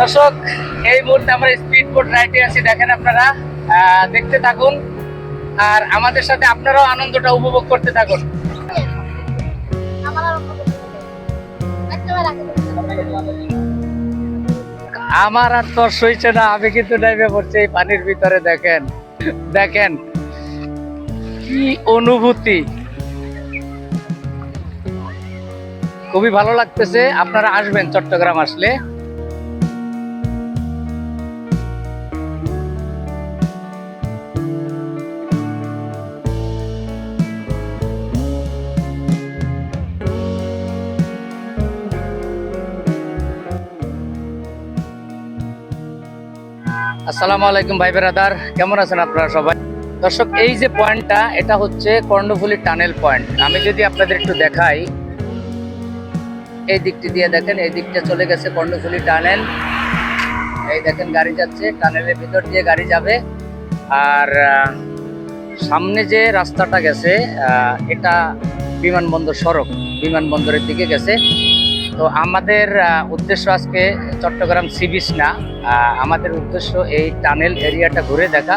দর্শক, এই মুহূর্তে আমরা স্পিড বোট রাইডে আছি, দেখেন আপনারা দেখতে থাকুন। আর আমাদের সাথে আপনারাও আনন্দটা উপভোগ করতে থাকুন। আমার আর তোর সইছে না, আমি কিন্তু ডাইভে পড়ছি, এই পানির ভিতরে দেখেন দেখেন, কি অনুভূতি। খুবই ভালো লাগতেছে, আপনারা আসবেন চট্টগ্রাম আসলে। আসসালামু আলাইকুম, ভাই বেরাদার। কেমন আছেন আপনারা সবাই? দর্শক, এই যে পয়েন্টটা, এটা হচ্ছে কর্ণফুলি টানেল পয়েন্ট। আমি যদি আপনাদের একটু দেখাই, এই দিকটি দিয়ে দেখেন, এই দিকটা চলে গেছে কর্ণফুলি টানেল। এই দেখেন, গাড়ি যাচ্ছে, টানেলের ভিতর দিয়ে গাড়ি যাবে। আর সামনে যে রাস্তাটা গেছে এটা বিমানবন্দর সড়ক, বিমানবন্দরের দিকে গেছে। তো আমাদের উদ্দেশ্য আজকে চট্টগ্রাম সি না আমাদের উদ্দেশ্য এই টানেল এরিয়াটা ঘুরে দেখা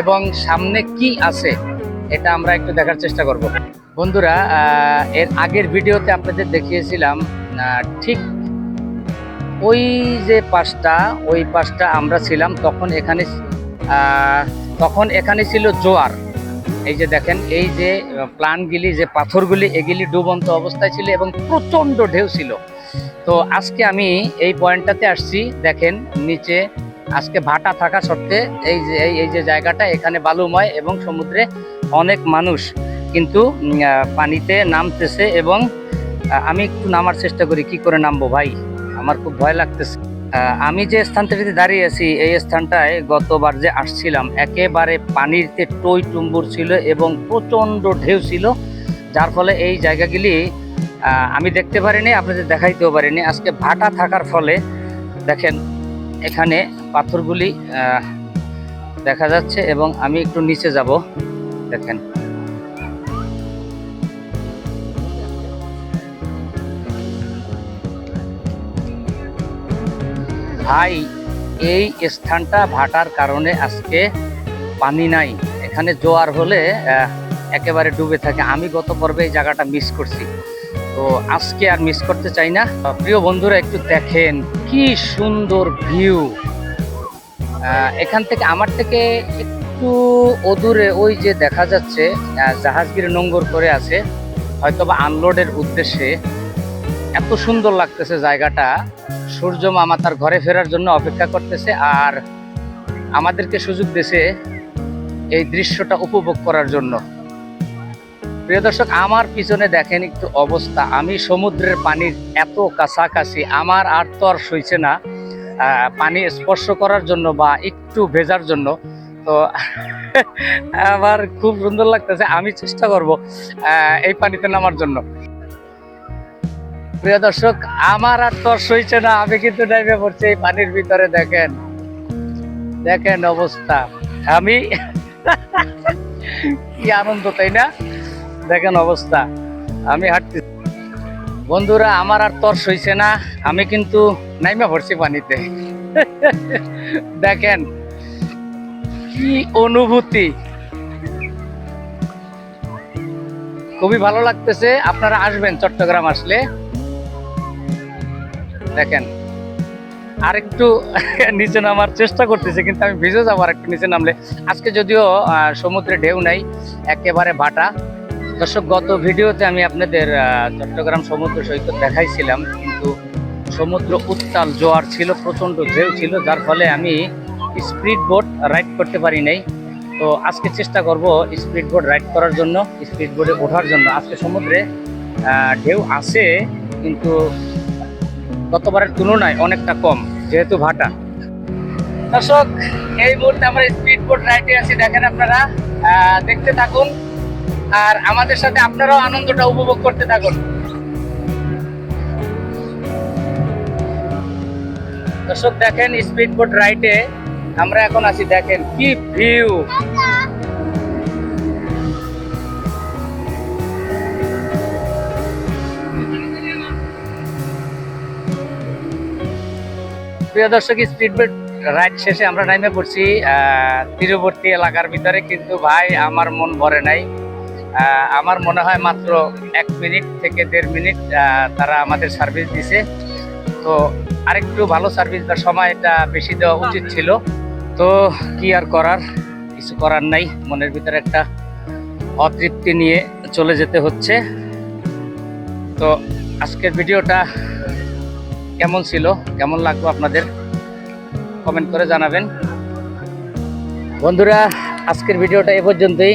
এবং সামনে কি আছে এটা আমরা একটু দেখার চেষ্টা করব। বন্ধুরা এর আগের ভিডিওতে আপনাদের দেখিয়েছিলাম ঠিক ওই যে পাশটা, ওই পাশটা আমরা ছিলাম, তখন এখানে তখন এখানে ছিল জোয়ার। এই যে দেখেন, এই যে প্লানগুলি, যে পাথরগুলি, এগুলি ডুবন্ত অবস্থায় ছিল এবং প্রচণ্ড ঢেউ ছিল। তো আজকে আমি এই পয়েন্টটাতে আসছি, দেখেন নিচে আজকে ভাটা থাকা সত্ত্বে এই যে এই যে জায়গাটা, এখানে বালুময় এবং সমুদ্রে অনেক মানুষ। কিন্তু পানিতে নামতেছে এবং আমি একটু নামার চেষ্টা করি, কি করে নামবো ভাই? আমার খুব ভয় লাগতেছে। আমি যে স্থানটাতে দাঁড়িয়ে আছি, এই স্থানটায় গতবার যে আসছিলাম, একেবারে পানিতে টই টুম্বুর ছিল এবং প্রচণ্ড ঢেউ ছিল, যার ফলে এই জায়গাগুলি আমি দেখতে পারিনি, আপনাদের দেখাইতেও পারিনি। আজকে ভাটা থাকার ফলে দেখেন, এখানে পাথরগুলি দেখা যাচ্ছে এবং আমি একটু নিচে যাব। দেখেন। ভাই, এই স্থানটা ভাটার কারণে আজকে পানি নাই। এখানে জোয়ার হলে একেবারে ডুবে থাকে। আমি গত পর্বে এই জায়গাটা মিস করছি। তো আজকে আর মিস করতে চাই না। প্রিয় বন্ধুরা, একটু দেখেন কি সুন্দর ভিউ এখান থেকে আমার থেকে একটু অদূরে ওই যে দেখা যাচ্ছে জাহাজগিরি নোঙ্গর করে আছে। হয়তোবা আনলোডের উদ্দেশ্যে। এত সুন্দর লাগতেছে জায়গাটা। সূর্য মামা তার ঘরে ফেরার জন্য অপেক্ষা করতেছে আর আমাদেরকে সুযোগ দিয়েছে এই দৃশ্যটা উপভোগ করার জন্য। প্রিয় দর্শক, আমার পিছনে দেখেন একটু অবস্থা। আমি সমুদ্রের পানির এত কাছাকাছি, আমার আর তো আর সইছে না। পানি স্পর্শ করার জন্য বা একটু ভেজার জন্য। তো আমার খুব সুন্দর লাগতেছে, আমি চেষ্টা করব এই পানিতে নামার জন্য। প্রিয় দর্শক, আমার আর তোর সইছে না, আমি কিন্তু ডাইভে পড়ছি, এই পানির ভিতরে দেখেন। দেখেন অবস্থা। আমি কি আনন্দ, তাই না? দেখেন অবস্থা। আমি হাঁটতে বন্ধুরা, আমার আর তর সইছে না। আমি কিন্তু নাইমা পড়ছি পানিতে। দেখেন, কি অনুভূতি। খুবই ভালো লাগতেছে। আপনারা আসবেন চট্টগ্রাম আসলে। দেখেন আর একটু নিচে নামার চেষ্টা করতেছে, কিন্তু আমি ভিজে যাব আর একটু নিচে নামলে। আজকে যদিও সমুদ্রে ঢেউ নাই, একেবারে ভাটা। দর্শক, গত ভিডিওতে আমি আপনাদের চট্টগ্রাম সমুদ্র সৈকত দেখাইছিলাম, কিন্তু সমুদ্র উত্তাল জোয়ার ছিল, প্রচণ্ড ঢেউ ছিল, যার ফলে আমি স্পিড বোট রাইড করতে পারি নাই। তো আজকে চেষ্টা করব স্পিড বোট রাইড করার জন্য স্পিড বোটে ওঠার জন্য। আজকে সমুদ্রে ঢেউ আছে, কিন্তু গতবারের তুলনায় অনেকটা কম, যেহেতু ভাটা। দর্শক, এই মুহূর্তে আমরা স্পিড বোট রাইডে আছি, দেখেন আপনারা দেখতে থাকুন। আর আমাদের সাথে আপনারাও আনন্দটা উপভোগ করতে থাকুন। দর্শক, দেখেন স্পিড বোট রাইডে আমরা এখন আছি। দেখেন, কি ভিউ প্রিয় দর্শক স্পিডবোট রাইড শেষে আমরা নামে পড়ছি তীরবর্তী এলাকার ভিতরে। কিন্তু ভাই, আমার মন ভরে নাই। আমার মনে হয় মাত্র এক মিনিট থেকে দেড় মিনিট তারা আমাদের সার্ভিস দিছে। তো আরেকটু ভালো সার্ভিস বা সময়টা বেশি দেওয়া উচিত ছিল। তো কি আর করার, কিছু করার নাই। মনের ভিতরে একটা অতৃপ্তি নিয়ে চলে যেতে হচ্ছে। তো আজকের ভিডিওটা কেমন ছিল? কেমন লাগল আপনাদের? কমেন্ট করে জানাবেন। বন্ধুরা, আজকের ভিডিওটা এ পর্যন্তই।